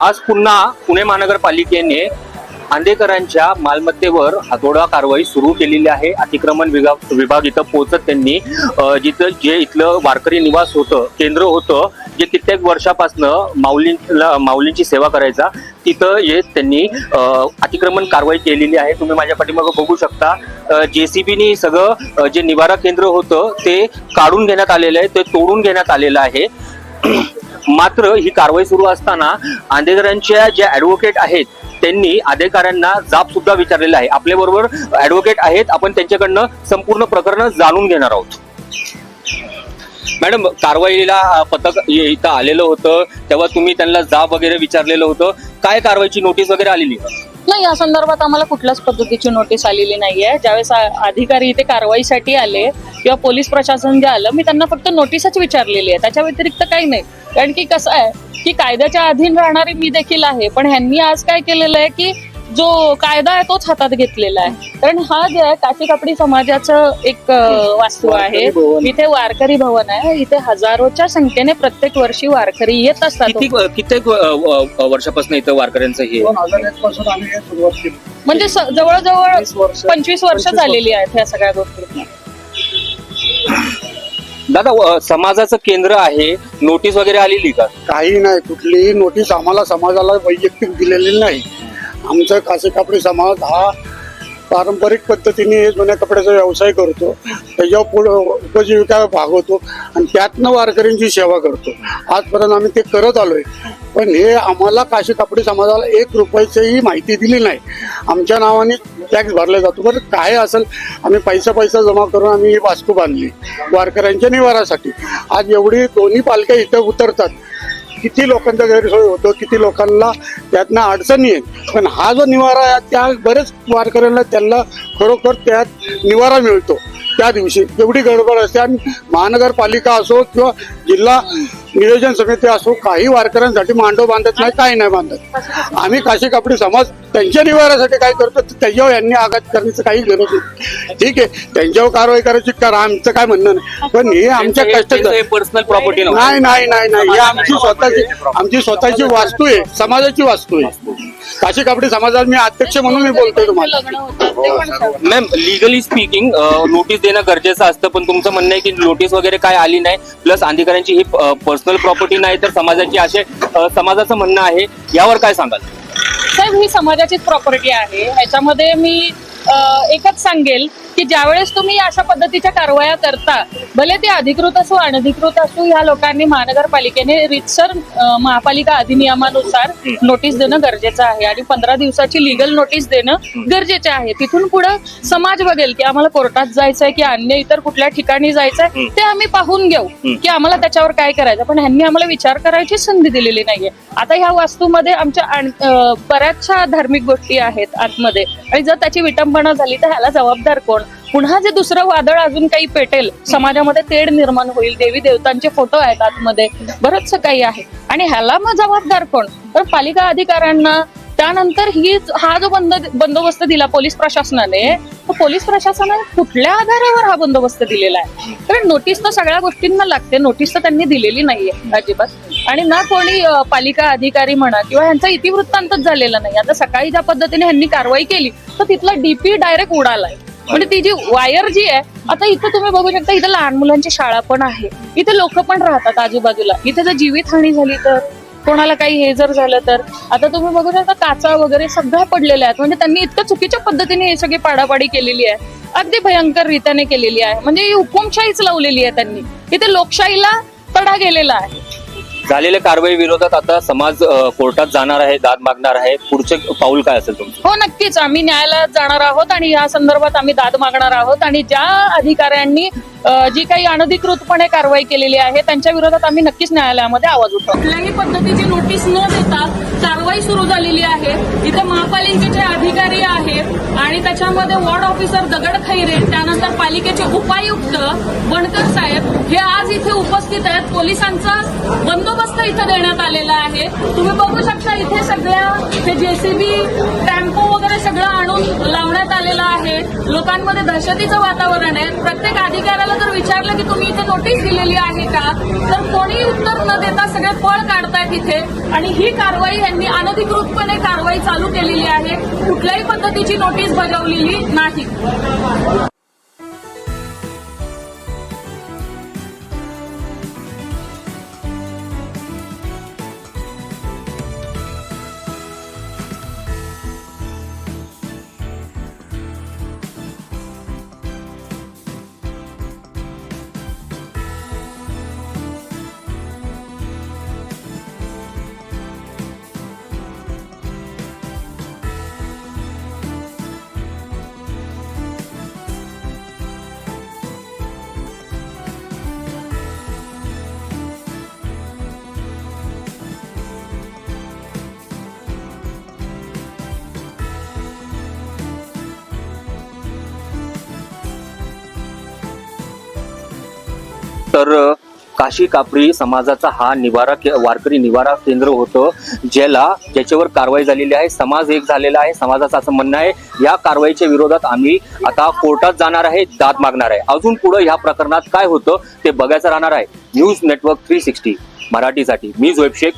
आज पुन्हा पुणे महानगरपालिकेने आंदेकरांच्या मालमत्तेवर हातोडा कारवाई सुरू केलेली आहे. अतिक्रमण विभाग विभाग इथं पोहोचत त्यांनी जिथं जे इथलं वारकरी निवास होतं केंद्र होतं जे कित्येक वर्षापासनं माऊलींला माऊलींची सेवा करायचा तिथं येत त्यांनी अतिक्रमण कारवाई केलेली आहे. तुम्ही माझ्या पाठीमागं बघू शकता जेसीबीनी सगळं जे निवारा केंद्र होतं ते काढून घेण्यात आलेलं आहे ते तोडून घेण्यात आलेलं आहे. मात्र ही कारवाई सुरू असताना आंदेकरांच्या ज्या ऍडव्होकेट आहेत त्यांनी अधिकाऱ्यांना जाब सुद्धा विचारलेला आहे. आपल्या बरोबर ऍडव्होकेट आहेत आपण त्यांच्याकडनं संपूर्ण प्रकरण जाणून घेणार आहोत. मॅडम कारवाईला पथक इथं आलेलं होतं तेव्हा तुम्ही त्यांना जाब वगैरे विचारलेलं होतं. काय कारवाईची नोटीस वगैरे आलेली? नाही या संदर्भात आम्हाला कुठल्याच पद्धतीची नोटीस आलेली नाहीये. ज्यावेळेस अधिकारी इथे कारवाईसाठी आले किंवा पोलीस प्रशासन जे आलं मी त्यांना फक्त नोटीसच विचारलेली आहे. त्याच्या व्यतिरिक्त काही नाही. कारण की कसं आहे की कायद्याच्या अधीन राहणारी मी देखील आहे पण ह्यांनी आज काय केलेलं आहे की जो कायदा आहे तोच हातात घेतलेला आहे. कारण हा जे आहे काची कापडी समाजाचं एक वास्तू आहे. इथे वारकरी भवन आहे. इथे हजारोच्या संख्येने प्रत्येक वर्षी वारकरी येत असतात. किती कित्येक वर्षापासून इथं वारकऱ्यांचं हे म्हणजे जवळजवळ पंचवीस वर्ष. झालेली आहेत ह्या सगळ्या गोष्टी. दादा समाजाचं केंद्र आहे नोटीस वगैरे आलेली का? काही नाही कुठलीही नोटीस आम्हाला समाजाला वैयक्तिक दिलेली नाही. आमचा कासे कापडी समाज हा पारंपरिक पद्धतीने जुन्या कपड्याचा व्यवसाय करतो. त्याच्यावर पुढं उपजीविका भागवतो आणि त्यातनं वारकऱ्यांची सेवा करतो. आजपर्यंत आम्ही ते करत आलोय. पण हे आम्हाला काशी कापडी समाजाला एक रुपयाचीही माहिती दिली नाही. आमच्या नावाने टॅक्स भरला जातो. बरं काय असेल? आम्ही पैसा पैसा जमा करून आम्ही ही वास्तू बांधली. वारकऱ्यांच्या निवारासाठी. आज एवढी दोन्ही पालख्या इथं उतरतात. किती लोकांचा गैरसोय होतो किती लोकांना त्यातनं अडचणी आहेत पण हा जो निवारा आहे त्या बरेच वारकऱ्यांना त्यांना खरोखर त्यात निवारा मिळतो. त्या दिवशी एवढी गडबड असते आणि महानगरपालिका असो किंवा जिल्हा नियोजन समिती असो काही वारकऱ्यांसाठी मांडव बांधत नाही काही नाही बांधत. आम्ही काशी कापडी समाज त्यांच्या निवारासाठी काय करतो त्याच्यावर यांनी आघात करण्याचं काही गरज नाही. ठीक आहे त्यांच्यावर कारवाई करायची करा आमचं काय म्हणणं नाही. पण हे आमच्या कष्टाचं पर्सनल प्रॉपर्टी नाही नाही नाही नाही. ही आमची स्वतःची आमची स्वतःची वास्तू आहे समाजाची वास्तू आहे. काशी कापडी समाजात मी अध्यक्ष म्हणून मी बोलतोय तुम्हाला. मॅम लिगली स्पीकिंग नोटीस देणं गरजेचं असतं पण तुमचं म्हणणं आहे की नोटीस वगैरे काय आली नाही प्लस अधिकाऱ्यांची ही पर्सनल प्रॉपर्टी नाही तर समाजाची असे समाजाचं म्हणणं आहे. यावर काय सांगाल? साहेब ही समाजाचीच प्रॉपर्टी आहे. ह्याच्यामध्ये मी एकच सांगेल. की ज्यावेळेस तुम्ही अशा पद्धतीच्या कारवाया करता भले ते अधिकृत असो अनधिकृत असो या लोकांनी महानगरपालिकेने रितसर महापालिका अधिनियमानुसार नोटीस देणं गरजेचं आहे आणि पंधरा दिवसाची लिगल नोटीस देणं गरजेचे आहे. तिथून पुढे समाज बघेल की आम्हाला कोर्टात जायचंय की अन्य इतर कुठल्या ठिकाणी जायचंय ते आम्ही पाहून घेऊ की आम्हाला त्याच्यावर काय करायचं. पण ह्यांनी आम्हाला विचार करायची संधी दिलेली नाहीये. आता ह्या वास्तूमध्ये आमच्या बऱ्याचशा धार्मिक गोष्टी आहेत आतमध्ये. आणि जर त्याची विटंबना झाली तर ह्याला जबाबदार कोण? पुन्हा जे दुसरं वादळ अजून काही पेटेल समाजामध्ये तेढ निर्माण होईल देवी देवतांचे फोटो आहेत आतमध्ये बरंचसं काही आहे. आणि ह्याला मग जबाबदार कोण? तर पालिका अधिकाऱ्यांना त्यानंतर ही हा जो बंद बंदोबस्त दिला पोलीस प्रशासनाने पोलीस प्रशासनाने कुठल्या आधारावर हा बंदोबस्त दिलेला आहे? कारण नोटीस तर सगळ्या गोष्टींना लागते नोटीस तर त्यांनी दिलेली नाहीये अजिबात. आणि ना कोणी पालिका अधिकारी म्हणा किंवा यांचा इतिवृत्तांतच झालेला नाही. आता सकाळी ज्या पद्धतीने ह्यांनी कारवाई केली तर तिथला डीपी डायरेक्ट उडालाय. म्हणजे ती जी वायर जी आहे आता इथं तुम्ही बघू शकता इथं लहान मुलांची शाळा पण आहे. इथे लोक पण राहतात आजूबाजूला. इथे जर जीवितहानी झाली तर कोणाला काही हे जर झालं तर. आता तुम्ही बघू शकता काचा वगैरे सगळ्या पडलेल्या आहेत. म्हणजे त्यांनी इतकं चुकीच्या पद्धतीने हे सगळी पाडापाडी केलेली आहे. अगदी भयंकर रीतीने केलेली आहे. म्हणजे ही हुकुमशाहीच लावलेली आहे त्यांनी. इथे लोकशाहीला तडा गेलेला आहे. झालेल्या कारवाई विरोधात आता समाज अ, कोर्टात जाणार आहे दाद मागणार आहे. पुढचे पाऊल काय असेल तुमचं? हो नक्कीच. आम्ही न्यायालयात जाणार आहोत आणि या संदर्भात आम्ही दाद मागणार आहोत. आणि ज्या अधिकाऱ्यांनी जी काही अनधिकृतपणे कारवाई केलेली आहे त्यांच्या विरोधात आम्ही नक्कीच न्यायालयामध्ये आवाज उठवू. कुठल्याही पद्धतीची नोटीस न देता कारवाई सुरू झालेली आहे. इथे महापालिकेचे अधिकारी आहेत आणि त्याच्यामध्ये वॉर्ड ऑफिसर दगड खैरे त्यानंतर पालिकेचे उपायुक्त बनकर साहेब हे आज इथे उपस्थित आहेत. पोलिसांचा बंदोबस्त इथे देण्यात आलेला आहे. तुम्ही बघू शकता इथे सगळ्या हे जेसीबी टेम्पो वगैरे सगळं आणून लावण्यात आलेलं आहे. लोकांमध्ये दहशतीचं वातावरण आहे. प्रत्येक विचारलं की तुम्ही इथे नोटीस दिलेली आहे का? तर कोणी उत्तर न देता सगळे पळ काढतायत इथे. आणि ही कारवाई यांनी अनधिकृतपणे कारवाई चालू केलेली आहे. कुठल्याही पद्धतीची नोटीस बजावलेली नाही. तर काशी कापरी समाजाचा हा निवारा के- वारकरी निवारा केंद्र होतं ज्याला ज्याच्यावर कारवाई झालेली आहे समाज एक झालेला आहे समाजाचं असं म्हणणं आहे या कारवाईच्या विरोधात आम्ही आता कोर्टात जाणार आहे दाद मागणार आहे. अजून पुढे या प्रकरणात काय होतं ते बघायचं राहणार आहे. न्यूज नेटवर्क थ्री सिक्स्टी मराठीसाठी. मी झोएब शेख